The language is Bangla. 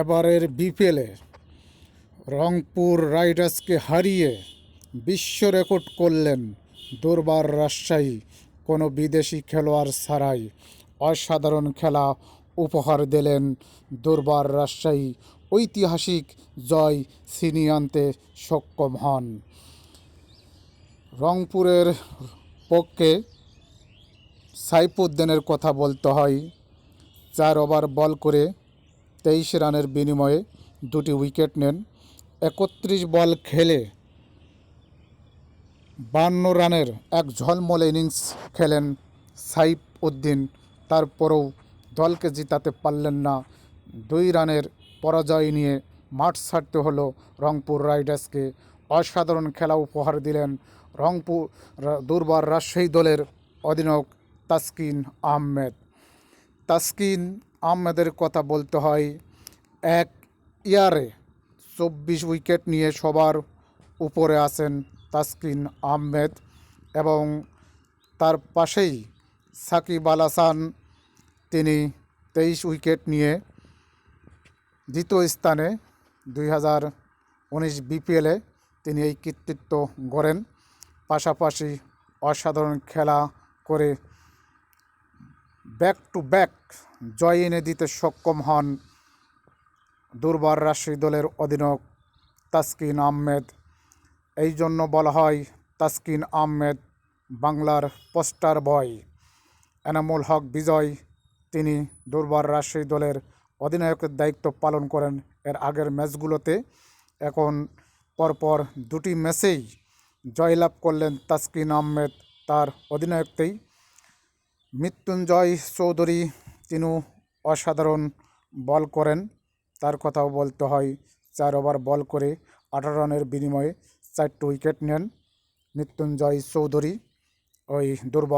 এবারের বিপিএলে রংপুর রাইডার্সকে হারিয়ে বিশ্ব রেকর্ড করলেন দুর্বার রাজশাহী। কোনো বিদেশি খেলোয়াড় ছাড়াই অসাধারণ খেলা উপহার দিলেন দুর্বার রাজশাহী। ঐতিহাসিক জয় ছিনিয়ে আনতে সক্ষম হন। রংপুরের পক্ষে সাইফুদ্দিনের কথা বলতে হয়, চার ওভার বল করে তেইশ রানের বিনিময়ে দুটি উইকেট নেন। একত্রিশ বল খেলে বান্ন রানের এক ঝলমল ইনিংস খেলেন সাইফ উদ্দিন। তারপরেও দলকে জিতাতে পারলেন না। দুই রানের পরাজয় নিয়ে মাঠ ছাড়তে হলো রংপুর রাইডার্সকে। অসাধারণ খেলা উপহার দিলেন রংপুর দুর্বার রাজশাহী দলের অধিনায়ক তাসকিন আহমেদ। তাসকিন আহমেদের কথা বলতে হয় এক ইয়ারে চব্বিশ উইকেট নিয়ে সবার উপরে আছেন তাসকিন আহমেদ এবং তার পাশেই সাকিব আল হাসান। তিনি তেইশ উইকেট নিয়ে দ্বিতীয় স্থানে দুই হাজার উনিশ বিপিএলে তিনি এই কৃতিত্ব গড়েন। পাশাপাশি অসাধারণ খেলা করে ব্যাক টু ব্যাক জয় এনে দিতে সক্ষম হন দুর্বার রাজশাহী দলের অধিনায়ক তাসকিন আহমেদ। এই জন্য বলা হয় তাসকিন আহমেদ বাংলার পোস্টার বয়। এনামুল হক বিজয়, তিনি দুর্বার রাজশাহী দলের অধিনায়কের দায়িত্ব পালন করেন। এর আগের ম্যাচগুলোতে এখন পরপর দুটি ম্যাচেই জয়লাভ করলেন তাসকিন আহমেদ তার অধিনায়কতেই। মৃত্যুঞ্জয় চৌধুরী, তিনিও অসাধারণ বল করেন। তার কথাও বলতে হয়, চার ওভার বল করে আঠারো রানের বিনিময়ে চারটি উইকেট নেন মৃত্যুঞ্জয় চৌধুরী। ওই দুর্বার